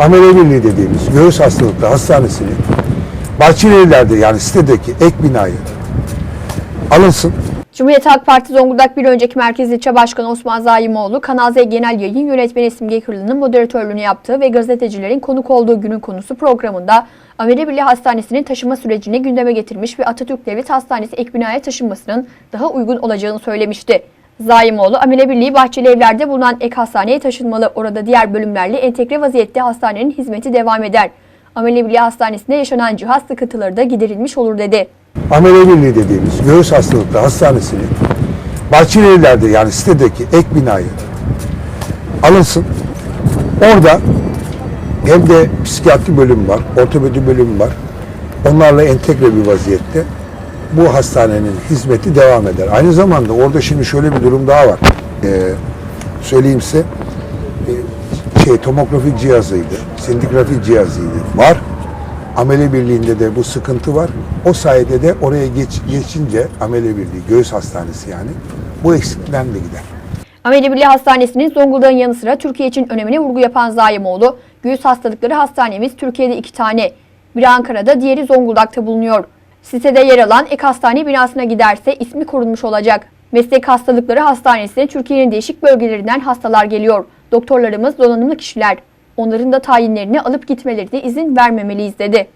Amele dediğimiz göğüs hastalıkları hastanesini Bahçelievler'de yani sitedeki ek binayı alınsın. Cumhuriyet Halk Partisi Zonguldak bir önceki Merkez İlçe Başkanı Osman Zaimoğlu, Kanal Z Genel Yayın Yönetmeni Simge Kırlı'nın moderatörlüğünü yaptığı ve gazetecilerin konuk olduğu günün konusu programında Amele Birliği Hastanesi'nin taşıma sürecini gündeme getirmiş ve Atatürk Devlet Hastanesi ek binaya taşınmasının daha uygun olacağını söylemişti. Zaimoğlu, Amele Birliği Bahçeli Evler'de bulunan ek hastaneye taşınmalı. Orada diğer bölümlerle entegre vaziyette hastanenin hizmeti devam eder. Amele Birliği Hastanesi'nde yaşanan cihaz sıkıntıları da giderilmiş olur dedi. Amele Birliği dediğimiz göğüs hastalıkları hastanesini Bahçelievler'de yani sitedeki ek binayı alınsın. Orada hem de psikiyatri bölüm var, ortopedi bölüm var. Onlarla entegre bir vaziyette bu hastanenin hizmeti devam eder. Aynı zamanda orada şimdi şöyle bir durum daha var. Ee, söyleyeyim size. Ee, şey tomografik cihazıydı, sindigrafik cihazıydı. Var. Amele Birliği'nde de bu sıkıntı var. O sayede de oraya geç, geçince Amele Birliği, göğüs hastanesi yani bu eksiklikten de gider. Ameli Birliği Hastanesi'nin Zonguldak'ın yanı sıra Türkiye için önemine vurgu yapan Zaimoğlu, göğüs hastalıkları hastanemiz Türkiye'de iki tane. Biri Ankara'da, diğeri Zonguldak'ta bulunuyor. Sitede yer alan ek hastane binasına giderse ismi korunmuş olacak. Meslek hastalıkları hastanesine Türkiye'nin değişik bölgelerinden hastalar geliyor. Doktorlarımız donanımlı kişiler. Onların da tayinlerini alıp gitmelerine izin vermemeliyiz dedi.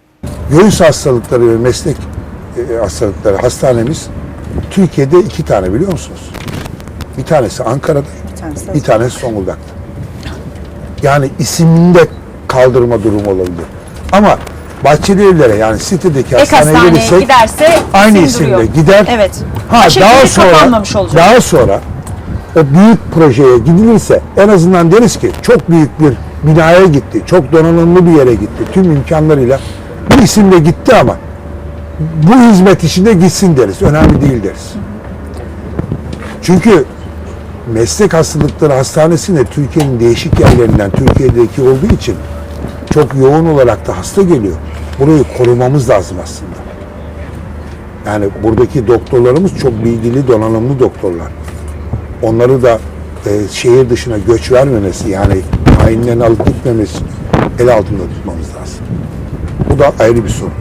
Göğüs hastalıkları ve meslek e, hastalıkları hastanemiz Türkiye'de iki tane biliyor musunuz? Bir tanesi Ankara'da, Bir tanesi bir tanesi Zonguldak'ta. Yani isiminde kaldırma durumu olabilir. Ama Bahçeli Evler'e yani sitedeki Ek hastaneye hastaneye gelirsek giderse aynı isim duruyor. isimle gider. Evet. Ha şekilde daha sonra daha sonra o büyük projeye gidilirse en azından deriz ki çok büyük bir binaya gitti. Çok donanımlı bir yere gitti. Tüm imkanlarıyla bu isimle gitti ama bu hizmet içinde gitsin deriz. Önemli değil deriz. Çünkü meslek hastalıkları hastanesinde Türkiye'nin değişik yerlerinden Türkiye'deki olduğu için çok yoğun olarak da hasta geliyor. Burayı korumamız lazım aslında. Yani buradaki doktorlarımız çok bilgili, donanımlı doktorlar. Onları da e, şehir dışına göç vermemesi yani tayinlerini alıp gitmemesi el altında tutmamız lazım. Bu da ayrı bir sorun.